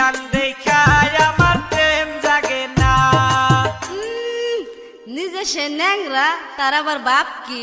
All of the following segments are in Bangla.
গান দেখায় আমার প্রেম জাগে না। নিজে সে ন্যাংরা তার আবার বাপ কি?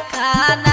kana